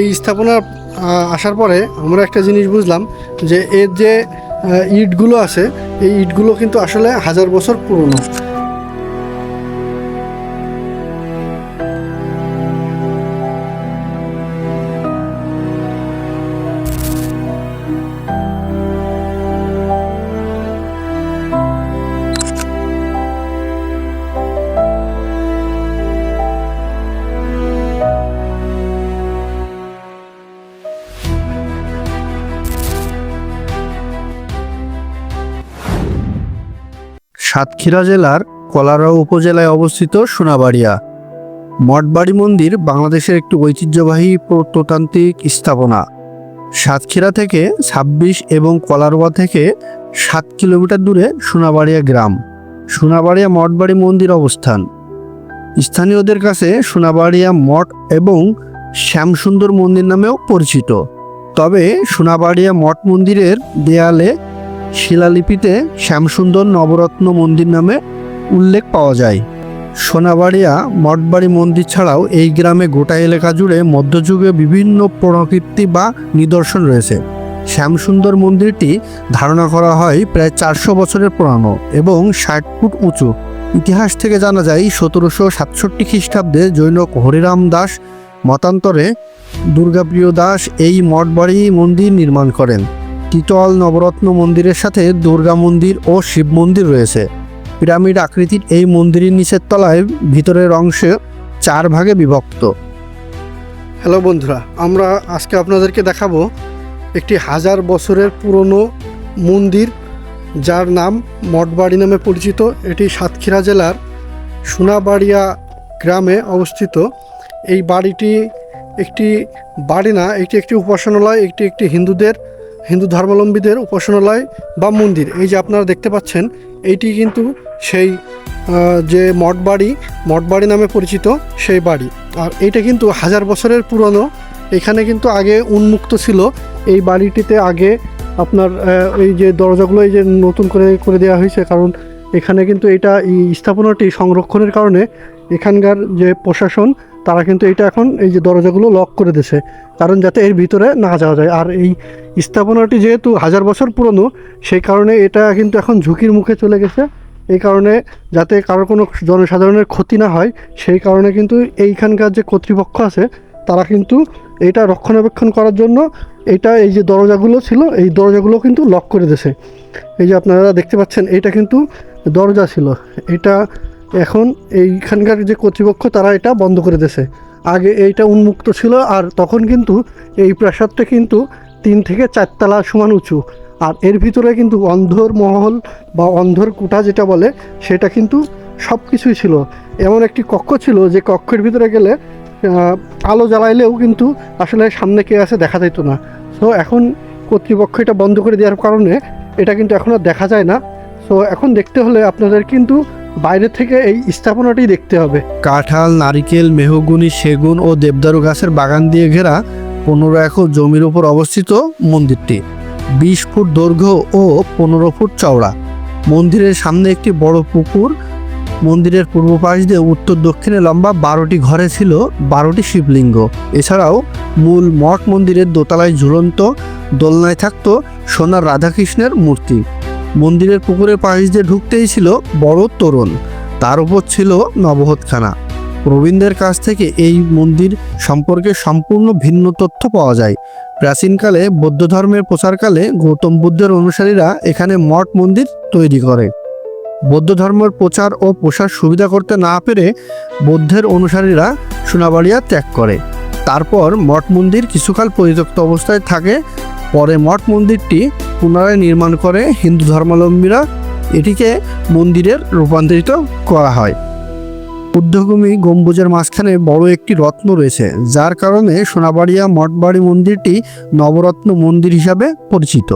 এই স্থাপনা আসার পরে আমরা একটা জিনিস বুঝলাম যে এর যে ইটগুলো আছে, এই ইটগুলো কিন্তু আসলে হাজার বছর পুরনো। সাতক্ষীরা জেলার কলারাও উপজেলায় অবস্থিত সোনাবাড়িয়া। মঠবাড়ি মন্দির বাংলাদেশের একটি ঐতিহ্যবাহী প্রত্নতান্ত্রিক স্থাপনা। সাতক্ষীরা থেকে ২৬ এবং কলারোয়া থেকে সাত কিলোমিটার দূরে সোনাবাড়িয়া গ্রাম, সোনাবাড়িয়া মঠবাড়ি মন্দির অবস্থান। স্থানীয়দের কাছে সোনাবাড়িয়া মঠ এবং শ্যামসুন্দর মন্দির নামেও পরিচিত। তবে সোনাবাড়িয়া মঠ মন্দিরের দেয়ালে শিলালিপিতে শ্যামসুন্দর নবরত্ন মন্দির নামে উল্লেখ পাওয়া যায়। সোনাবাড়িয়া মঠবাড়ি মন্দির ছাড়াও এই গ্রামে গোটা এলাকা জুড়ে মধ্যযুগে বিভিন্ন প্রকৃতি বা নিদর্শন রয়েছে। শ্যামসুন্দর মন্দিরটি ধারণা করা হয় প্রায় চারশো বছরের পুরানো এবং ষাট ফুট উঁচু। ইতিহাস থেকে জানা যায়, সতেরোশো সাতষট্টি খ্রিস্টাব্দে জৈনক হরিরাম দাস মতান্তরে দুর্গাপ্রিয় দাস এই মঠবাড়ি মন্দির নির্মাণ করেন। তিতল নবরত্ন মন্দিরের সাথে দুর্গা মন্দির ও শিব মন্দির রয়েছে। পিরামিড আকৃতির এই মন্দিরের নিচের তলায় ভিতরের অংশে চার ভাগে বিভক্ত। হ্যালো বন্ধুরা, আমরা আজকে আপনাদেরকে দেখাবো একটি হাজার বছরের পুরনো মন্দির যার নাম মঠবাড়ি নামে পরিচিত। এটি সাতক্ষীরা জেলার সোনাবাড়িয়া গ্রামে অবস্থিত। এই বাড়িটি একটি বাড়ি না, এটি একটি উপাসনালয় একটি একটি হিন্দুদের হিন্দু ধর্মাবলম্বীদের উপাসনালয় বা মন্দির। এই যে আপনারা দেখতে পাচ্ছেন, এইটি কিন্তু সেই যে মঠবাড়ি মঠবাড়ি নামে পরিচিত সেই বাড়ি। আর এইটা কিন্তু হাজার বছরের পুরনো। এখানে কিন্তু আগে উন্মুক্ত ছিল। এই বাড়িটিতে আগে আপনার এই যে দরজাগুলো এই যে নতুন করে করে দেওয়া হয়েছে। কারণ এখানে কিন্তু এটা স্থাপনাটি সংরক্ষণের কারণে এখানকার যে প্রশাসন তারা কিন্তু এটা এখন এই যে দরজাগুলো লক করে দিয়েছে। কারণ যাতে এর ভিতরে না যাওয়া যায়। আর এই স্থাপনাটি যেহেতু হাজার বছর পুরনো, সেই কারণে এটা কিন্তু এখন ঝুঁকির মুখে চলে গেছে। এই কারণে যাতে কারোর কোনো জনসাধারণের ক্ষতি না হয়, সেই কারণে কিন্তু এইখানকার যে কর্তৃপক্ষ আছে, তারা কিন্তু এটা রক্ষণাবেক্ষণ করার জন্য এটা এই যে দরজাগুলো ছিল, এই দরজাগুলো কিন্তু লক করে দিয়েছে। এই যে আপনারা দেখতে পাচ্ছেন, এটা কিন্তু দরজা ছিল। এটা এখন এইখানকার যে কর্তৃপক্ষ, তারা এটা বন্ধ করে দিয়েছে। আগে এইটা উন্মুক্ত ছিল আর তখন কিন্তু এই প্রাসাদটা কিন্তু তিন থেকে চারতলা সমান উঁচু। আর এর ভিতরে কিন্তু অন্ধর মহল বা অন্ধর কুটা যেটা বলে, সেটা কিন্তু সব কিছুই ছিল। এমন একটি কক্ষ ছিল যে কক্ষের ভিতরে গেলে আলো জ্বালাইলেও কিন্তু আসলে সামনে কে আছে দেখা যেত না। সো এখন কর্তৃপক্ষ এটা বন্ধ করে দেওয়ার কারণে এটা কিন্তু এখন আর দেখা যায় না। সো এখন দেখতে হলে আপনাদের কিন্তু বাইরে থেকে এই স্থাপনাটি দেখতে হবে। কাঁঠাল, নারিকেল, মেহগুনি, সেগুন ও দেবদারু গাছের বাগান দিয়ে ঘেরা পনেরো একর জমির উপর অবস্থিত মন্দিরটি। বিশ ফুট দৈর্ঘ্য ও পনেরো ফুট চওড়া। মন্দিরের সামনে একটি বড় পুকুর। মন্দিরের পূর্ব পাশ দিয়ে উত্তর দক্ষিণে লম্বা বারোটি ঘরে ছিল বারোটি শিবলিঙ্গ। এছাড়াও মূল মঠ মন্দিরের দোতলায় ঝুলন্ত দোলনায় থাকত সোনার রাধাকৃষ্ণের মূর্তি। মন্দিরের পুকুরের পাশ দিয়ে ঢুকতেই ছিল বড় তোরণ। তার উপর ছিল নবহতখানা। প্রবীণদের কাছ থেকে এই মন্দির সম্পর্কে সম্পূর্ণ ভিন্ন তথ্য পাওয়া যায়। প্রাচীনকালে বৌদ্ধ ধর্মের প্রচারকালে গৌতম বুদ্ধের অনুসারীরা এখানে মঠ মন্দির তৈরি করে। বৌদ্ধ ধর্মের প্রচার ও প্রসার সুবিধা করতে না পেরে বৌদ্ধের অনুসারীরা সোনাবাড়িয়া ত্যাগ করে। তারপর মঠ মন্দির কিছুকাল পরিত্যক্ত অবস্থায় থাকে। পরে মঠ মন্দিরটি পুনরায় নির্মাণ করে হিন্দু ধর্মাবলম্বীরা এটিকে মন্দিরের রূপান্তরিত করা হয়। উদ্ধভূমি গম্বুজের মাঝখানে বড় একটি রত্ন রয়েছে, যার কারণে সোনাবাড়িয়া মঠবাড়ি মন্দিরটি নবরত্ন মন্দির হিসাবে পরিচিত।